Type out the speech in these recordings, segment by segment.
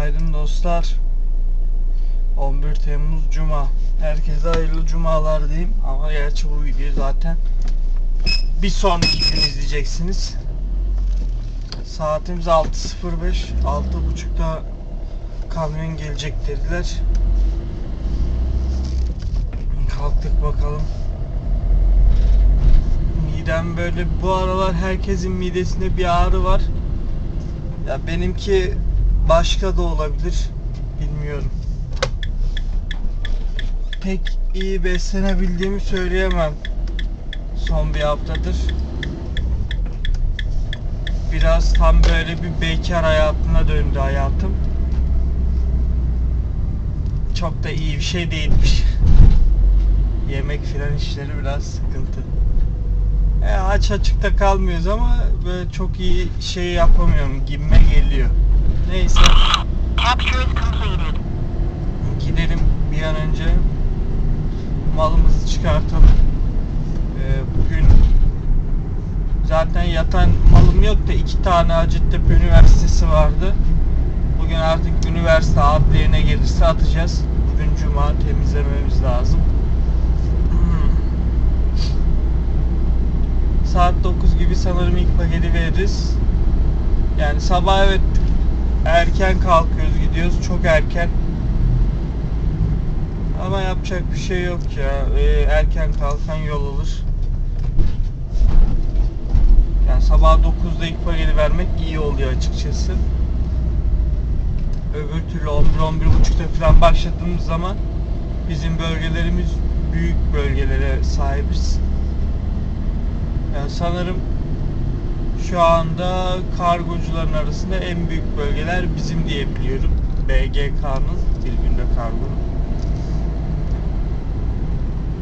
Günaydın dostlar. 11 Temmuz Cuma. Herkese hayırlı cumalar diyeyim. Ama gerçi bu videoyu zaten bir sonraki gün izleyeceksiniz. Saatimiz 6.05. 6.30'da kamyon gelecek dediler. Kalktık bakalım. Midem böyle bu aralar herkesin midesinde bir ağrı var. Ya benimki başka da olabilir. Bilmiyorum. Pek iyi beslenebildiğimi söyleyemem. Son bir haftadır. Biraz tam böyle bir bekar hayatına döndü hayatım. Çok da iyi bir şey değilmiş. Yemek filan işleri biraz sıkıntı. E, aç açıkta kalmıyoruz ama böyle çok iyi şey yapamıyorum. Gibime geliyor. Neyse Capture is completed. gidelim bir an önce malımızı çıkartalım. Ee, bugün zaten yatan malım yok da iki tane Hacettepe Üniversitesi vardı. Bugün artık üniversite adliyene gelirse atacağız. Bugün cuma temizlememiz lazım. Saat 9 gibi sanırım ilk paketi veririz. Yani sabah evet erken kalkıyoruz gidiyoruz çok erken. Ama yapacak bir şey yok ya. Ee, erken kalkan yol alır. Yani sabah 9'da ilk paketi vermek iyi oluyor açıkçası. Öbür türlü 11-11.30'da falan başladığımız zaman bizim bölgelerimiz büyük bölgelere sahibiz. Yani sanırım şu anda kargocuların arasında en büyük bölgeler bizim diye biliyorum. BGK'nın bir günde kargonun.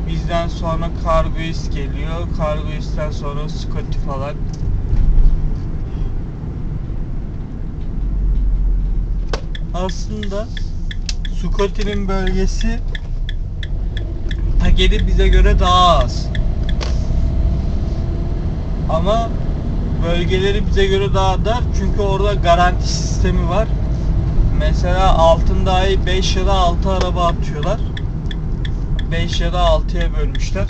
Bizden sonra Kargoist geliyor. Kargoist'ten sonra Scotty falan. Aslında Scotty'nin bölgesi paketi bize göre daha az. Ama bölgeleri bize göre daha dar çünkü orada garanti sistemi var. Mesela altın dahi 5 ya da 6 araba atıyorlar. 5 ya da 6'ya bölmüşler.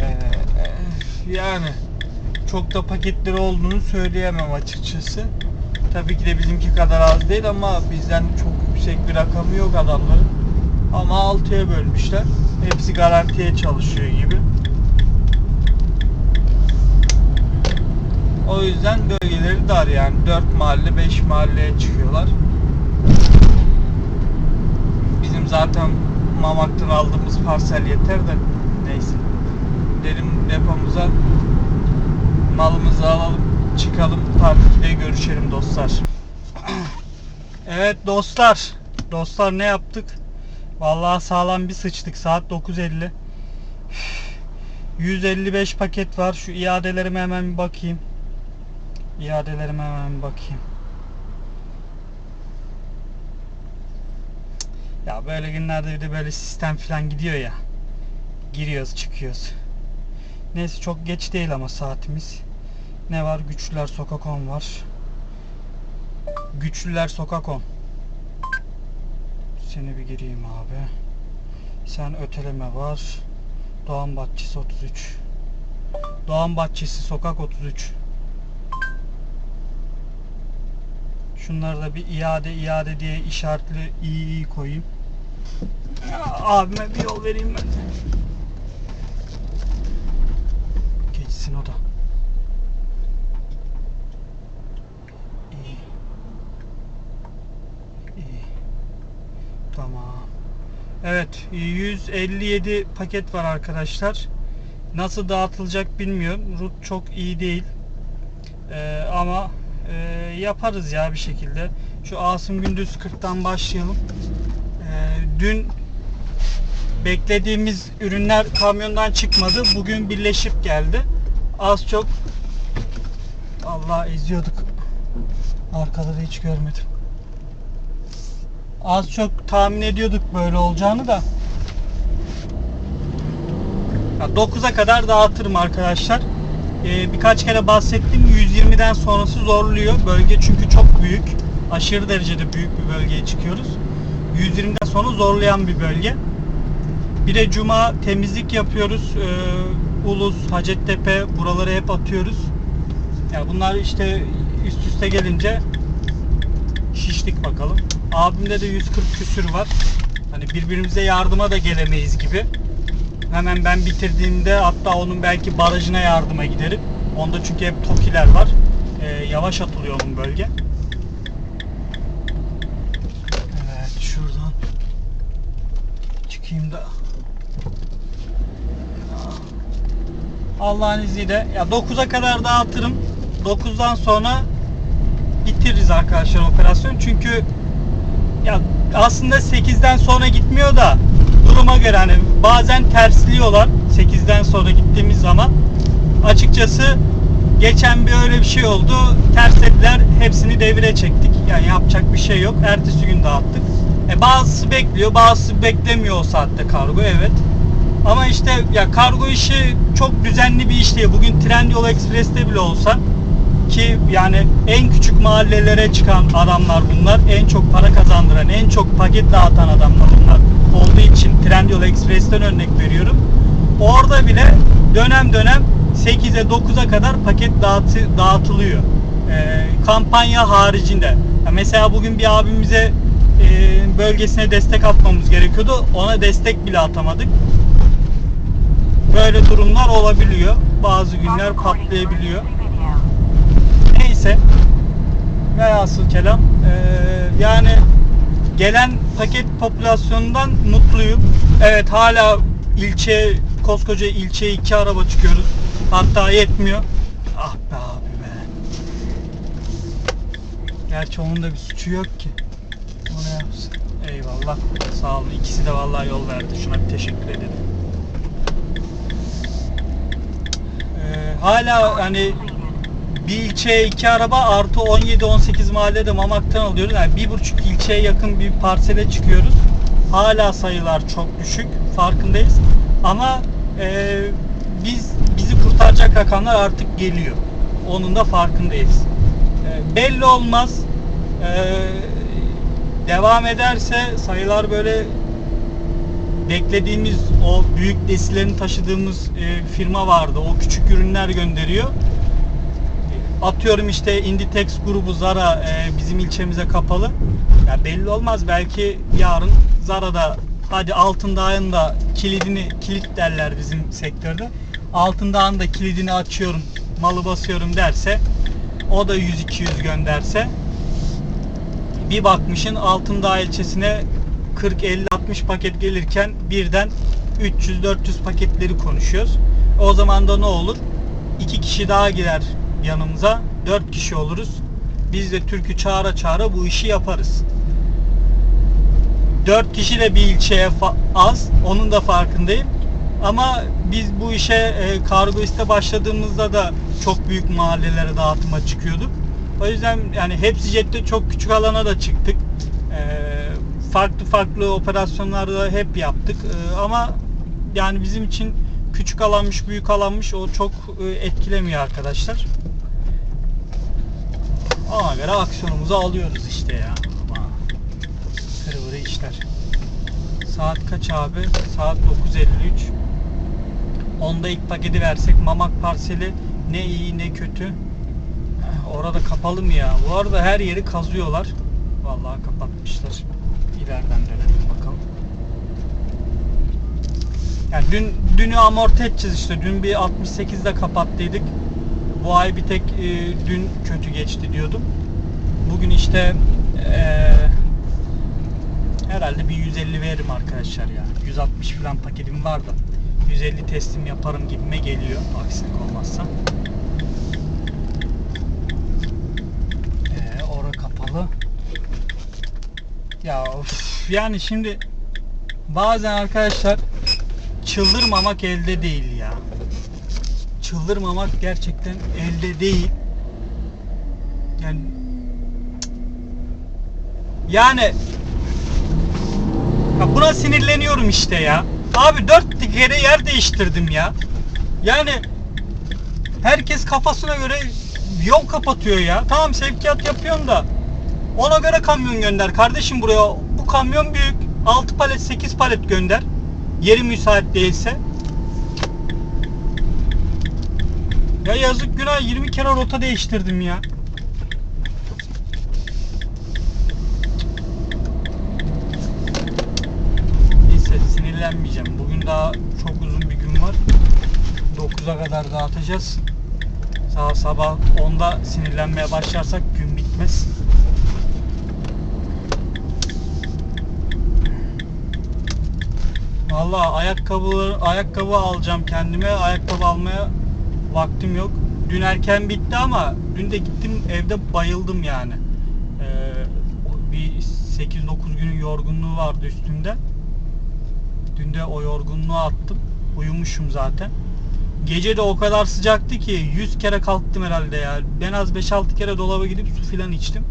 Ee, yani çok da paketleri olduğunu söyleyemem açıkçası. Tabii ki de bizimki kadar az değil ama bizden çok yüksek bir rakamı yok adamların. Ama 6'ya bölmüşler. Hepsi garantiye çalışıyor gibi. O yüzden bölgeleri dar yani 4 mahalle 5 mahalleye çıkıyorlar. Bizim zaten Mamak'tan aldığımız parsel yeter de neyse. Gidelim depomuza malımızı alalım çıkalım part 2'de görüşelim dostlar. evet dostlar. Dostlar ne yaptık? Vallahi sağlam bir sıçtık saat 9.50. 155 paket var. Şu iadelerime hemen bir bakayım. İadelerime hemen bakayım. Ya böyle günlerde bir de böyle sistem falan gidiyor ya. Giriyoruz çıkıyoruz. Neyse çok geç değil ama saatimiz. Ne var? Güçlüler Sokak 10 var. Güçlüler Sokak 10. Seni bir gireyim abi. Sen öteleme var. Doğan Bahçesi 33. Doğan Bahçesi Sokak 33. Şunları da bir iade iade diye işaretli iyi iyi koyayım. Ya, abime bir yol vereyim ben. Geçsin o da. Tamam. Evet 157 paket var arkadaşlar. Nasıl dağıtılacak bilmiyorum. Rut çok iyi değil. Ee, ama e, yaparız ya bir şekilde. Şu Asım Gündüz 40'tan başlayalım. Ee, dün beklediğimiz ürünler kamyondan çıkmadı. Bugün birleşip geldi. Az çok Allah eziyorduk. Arkaları hiç görmedim. Az çok tahmin ediyorduk böyle olacağını da. Ya 9'a kadar dağıtırım arkadaşlar. Ee, birkaç kere bahsettim 120'den sonrası zorluyor. Bölge çünkü çok büyük. aşırı derecede büyük bir bölgeye çıkıyoruz. 120'den sonra zorlayan bir bölge. Bir de cuma temizlik yapıyoruz. Ee, Ulus, Hacettepe buraları hep atıyoruz. Ya bunlar işte üst üste gelince şiştik bakalım. Abimde de 140 küsür var. Hani birbirimize yardıma da gelemeyiz gibi. Hemen ben bitirdiğimde hatta onun belki barajına yardıma giderim. Onda çünkü hep tokiler var. Ee, yavaş atılıyor onun bölge. Evet şuradan çıkayım da. Allah'ın izniyle ya 9'a kadar dağıtırım. 9'dan sonra bitiririz arkadaşlar operasyon. Çünkü ya aslında 8'den sonra gitmiyor da duruma göre hani bazen tersliyorlar 8'den sonra gittiğimiz zaman. Açıkçası geçen bir öyle bir şey oldu. Terslediler. Hepsini devire çektik. Yani yapacak bir şey yok. Ertesi gün dağıttık. E bazısı bekliyor, bazısı beklemiyor o saatte kargo evet. Ama işte ya kargo işi çok düzenli bir iş değil. Bugün Trendyol Express'te bile olsa ki yani en küçük mahallelere çıkan adamlar bunlar. En çok para kazandıran, en çok paket dağıtan adamlar bunlar. Olduğu için Trendyol Express'ten örnek veriyorum. Orada bile dönem dönem 8'e 9'a kadar paket dağıtı, dağıtılıyor. Ee, kampanya haricinde. Ya mesela bugün bir abimize e, bölgesine destek atmamız gerekiyordu. Ona destek bile atamadık. Böyle durumlar olabiliyor. Bazı günler patlayabiliyor. Neyse. Velhasıl kelam. Ee, yani gelen paket popülasyonundan mutluyum. Evet hala ilçe, koskoca ilçeye iki araba çıkıyoruz. Hatta yetmiyor. Ah be abi be. Gerçi onun da bir suçu yok ki. O ne yapsın? Eyvallah. Sağ olun. İkisi de vallahi yol verdi. Şuna bir teşekkür ederim. Ee, hala hani bir ilçeye iki araba artı 17-18 mahallede Mamak'tan alıyoruz. Yani bir buçuk ilçeye yakın bir parsele çıkıyoruz. Hala sayılar çok düşük. Farkındayız. Ama e, biz bizi kurtaracak rakamlar artık geliyor. Onun da farkındayız. E, belli olmaz. E, devam ederse sayılar böyle beklediğimiz o büyük desilerini taşıdığımız e, firma vardı. O küçük ürünler gönderiyor. Atıyorum işte Inditex grubu Zara e, bizim ilçemize kapalı. Ya belli olmaz belki yarın Zara'da hadi Altındağ'ın da kilidini kilit derler bizim sektörde. Altındağ'ın da kilidini açıyorum, malı basıyorum derse o da 100-200 gönderse bir bakmışın Altındağ ilçesine 40 50 60 paket gelirken birden 300 400 paketleri konuşuyoruz. O zaman da ne olur? İki kişi daha girer yanımıza. 4 kişi oluruz. Biz de türkü çağıra çağıra bu işi yaparız. 4 kişi de bir ilçeye az. Onun da farkındayım. Ama biz bu işe e, kargo iste başladığımızda da çok büyük mahallelere dağıtıma çıkıyorduk. O yüzden yani hepsi jette çok küçük alana da çıktık. E, farklı farklı operasyonlarda hep yaptık. E, ama yani bizim için küçük alanmış, büyük alanmış o çok e, etkilemiyor arkadaşlar. Ona göre aksiyonumuzu alıyoruz işte ya. Ama kırvırı işler. Saat kaç abi? Saat 9.53. Onda ilk paketi versek Mamak parseli ne iyi ne kötü. Eh, Orada kapalı mı ya? Bu arada her yeri kazıyorlar. Vallahi kapatmışlar. İleriden dönelim bakalım. Yani dün dünü amorti edeceğiz işte. Dün bir 68'de kapattıydık. Bu ay bir tek e, dün kötü geçti diyordum. Bugün işte e, herhalde bir 150 veririm arkadaşlar ya. 160 falan paketim var da 150 teslim yaparım gibime geliyor aksilik olmazsa. Ee, ora kapalı. Ya of, yani şimdi bazen arkadaşlar çıldırmamak elde değil ya. Çıldırmamak gerçekten elde değil. Yani yani ya buna sinirleniyorum işte ya. Abi dört kere yer değiştirdim ya. Yani herkes kafasına göre yol kapatıyor ya. Tamam sevkiyat yapıyorsun da Ona göre kamyon gönder kardeşim buraya. Bu kamyon büyük. 6 palet 8 palet gönder. Yeri müsait değilse. Ya yazık günah 20 kere rota değiştirdim ya. Neyse sinirlenmeyeceğim. Bugün daha çok uzun bir gün var. 9'a kadar dağıtacağız. Sağ sabah 10'da sinirlenmeye başlarsak gün bitmez. Vallahi ayakkabı ayakkabı alacağım kendime. Ayakkabı almaya vaktim yok. Dün erken bitti ama dün de gittim evde bayıldım yani. Ee, bir 8-9 günün yorgunluğu vardı üstümde. Dün de o yorgunluğu attım. Uyumuşum zaten. Gece de o kadar sıcaktı ki 100 kere kalktım herhalde ya. En az 5-6 kere dolaba gidip su filan içtim.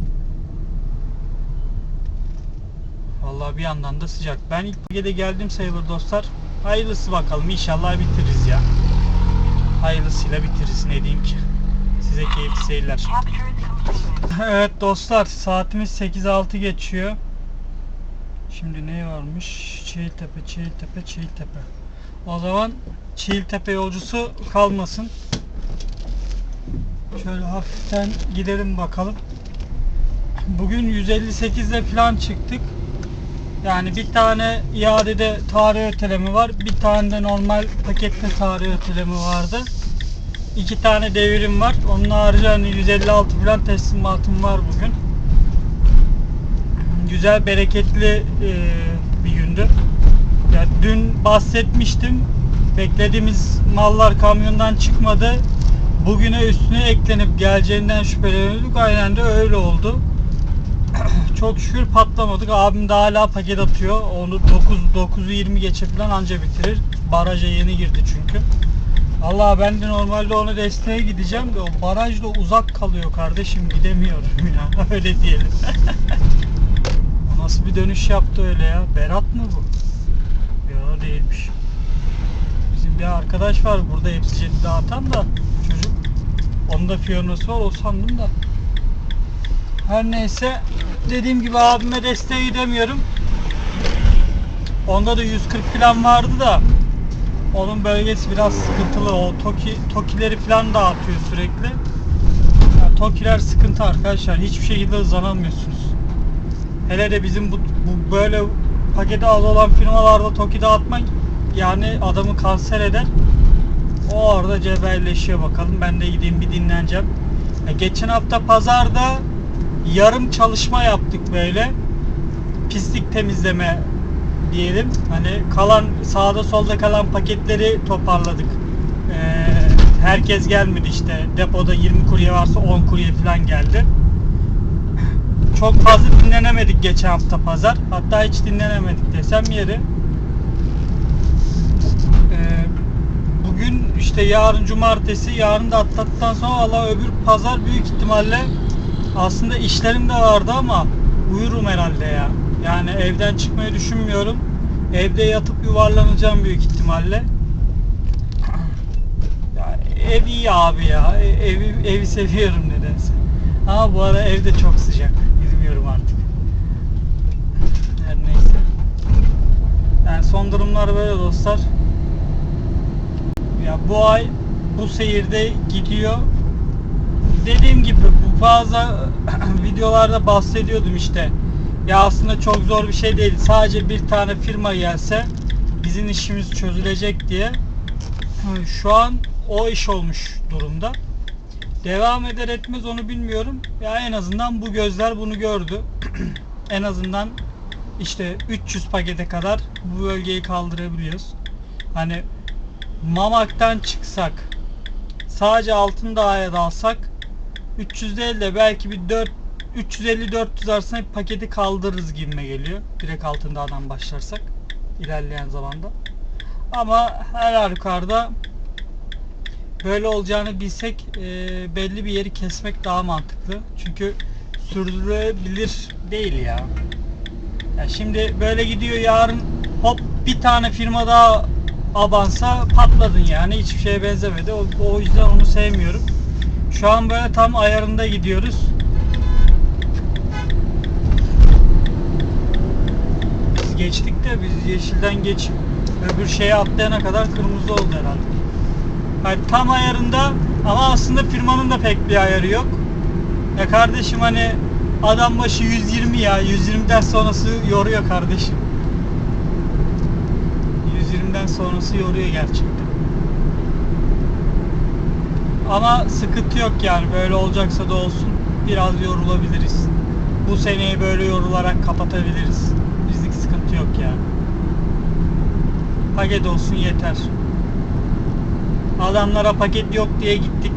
Vallahi bir yandan da sıcak. Ben ilk gece geldim sayılır dostlar. Hayırlısı bakalım inşallah bitiririz ya. Hayırlısıyla bitiririz ne diyeyim ki. Size keyifli seyirler. Evet dostlar saatimiz 8.06 geçiyor. Şimdi ne varmış? Çiğiltepe, Çiğiltepe, Çiğiltepe. O zaman Çiğiltepe yolcusu kalmasın. Şöyle hafiften gidelim bakalım. Bugün 158'de falan çıktık. Yani bir tane iadede tarih öteleme var. Bir tane de normal pakette tarih öteleme vardı. İki tane devirim var. Onun harici hani 156 falan teslimatım var bugün. Güzel, bereketli e, bir gündü. Ya dün bahsetmiştim. Beklediğimiz mallar kamyondan çıkmadı. Bugüne üstüne eklenip geleceğinden şüpheleniyorduk. Aynen de öyle oldu. Çok şükür patlamadık. Abim de hala paket atıyor. Onu 9 9'u 20 geçe falan anca bitirir. Baraja yeni girdi çünkü. Allah ben de normalde ona desteğe gideceğim de o baraj da uzak kalıyor kardeşim gidemiyorum ya öyle diyelim. Nasıl bir dönüş yaptı öyle ya? Berat mı bu? Ya değilmiş. Bizim bir arkadaş var burada hepsi jeti dağıtan da çocuk. Onun da fiyanosu var o sandım da. Her neyse dediğim gibi abime desteğe gidemiyorum. Onda da 140 falan vardı da onun bölgesi biraz sıkıntılı. O Toki Tokileri falan dağıtıyor sürekli. Ya, Tokiler sıkıntı arkadaşlar. Hiçbir şekilde hızlanamıyorsunuz. Hele de bizim bu, bu böyle paketi az olan firmalarda Toki dağıtmak yani adamı kanser eder. O orada cebelleşiyor bakalım. Ben de gideyim bir dinleneceğim. Ya, geçen hafta pazarda yarım çalışma yaptık böyle. Pislik temizleme diyelim. Hani kalan sağda solda kalan paketleri toparladık. Ee, herkes gelmedi işte. Depoda 20 kurye varsa 10 kurye falan geldi. Çok fazla dinlenemedik geçen hafta pazar. Hatta hiç dinlenemedik desem yeri. Ee, bugün işte yarın cumartesi, yarın da atlattıktan sonra Allah öbür pazar büyük ihtimalle aslında işlerim de vardı ama uyurum herhalde ya. Yani evden çıkmayı düşünmüyorum. Evde yatıp yuvarlanacağım büyük ihtimalle. Ya ev iyi abi ya. E- Evi, evi seviyorum nedense. Ama bu ara evde çok sıcak. Bilmiyorum artık. Her neyse. Yani son durumlar böyle dostlar. Ya bu ay bu seyirde gidiyor. Dediğim gibi bazı videolarda bahsediyordum işte. Ya aslında çok zor bir şey değil. Sadece bir tane firma gelse bizim işimiz çözülecek diye. Şu an o iş olmuş durumda. Devam eder etmez onu bilmiyorum. Ya en azından bu gözler bunu gördü. en azından işte 300 pakete kadar bu bölgeyi kaldırabiliyoruz. Hani Mamak'tan çıksak sadece altın dağaya dalsak 300 değil de belki bir 4 350-400 arasında bir paketi kaldırırız gibime geliyor. Direkt altın dağdan başlarsak ilerleyen zamanda. Ama her halükarda böyle olacağını bilsek e, belli bir yeri kesmek daha mantıklı. Çünkü sürdürülebilir değil ya. ya. Şimdi böyle gidiyor yarın hop bir tane firma daha abansa patladın yani hiçbir şeye benzemedi. O, o yüzden onu sevmiyorum. Şu an böyle tam ayarında gidiyoruz. Biz geçtik de biz yeşilden geç öbür şeye atlayana kadar kırmızı oldu herhalde. Yani tam ayarında ama aslında firmanın da pek bir ayarı yok. Ya kardeşim hani adam başı 120 ya. 120'den sonrası yoruyor kardeşim. 120'den sonrası yoruyor gerçi. Ama sıkıntı yok yani böyle olacaksa da olsun biraz yorulabiliriz. Bu seneyi böyle yorularak kapatabiliriz. Bizlik sıkıntı yok yani. Paket olsun yeter. Adamlara paket yok diye gittik.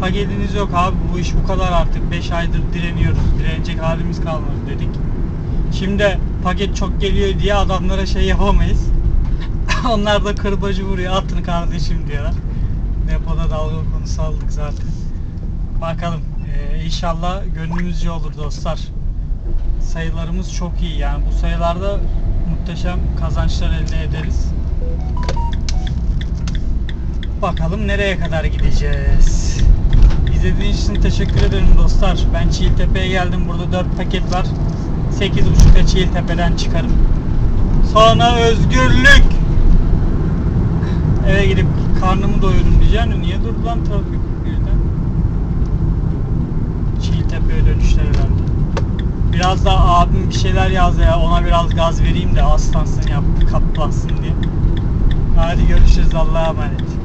Paketiniz yok abi bu iş bu kadar artık 5 aydır direniyoruz. Direnecek halimiz kalmadı dedik. Şimdi paket çok geliyor diye adamlara şey yapamayız. Onlar da kırbacı vuruyor. Atın kardeşim diyorlar. Depoda dalga konusu aldık zaten. Bakalım. Ee, inşallah gönlümüzce olur dostlar. Sayılarımız çok iyi yani. Bu sayılarda muhteşem kazançlar elde ederiz. Bakalım nereye kadar gideceğiz. İzlediğiniz için teşekkür ederim dostlar. Ben Çiğiltepe'ye geldim. Burada 4 paket var. 8.30'da Çiğiltepe'den çıkarım. Sonra özgürlük. Eve gidip karnımı doyurun diyeceğim. Niye durdu lan trafik birden? Çiğiltepe'ye dönüşler herhalde. Biraz da abim bir şeyler yazdı ya. Ona biraz gaz vereyim de aslansın yaptı kaplansın diye. Hadi görüşürüz Allah'a emanet.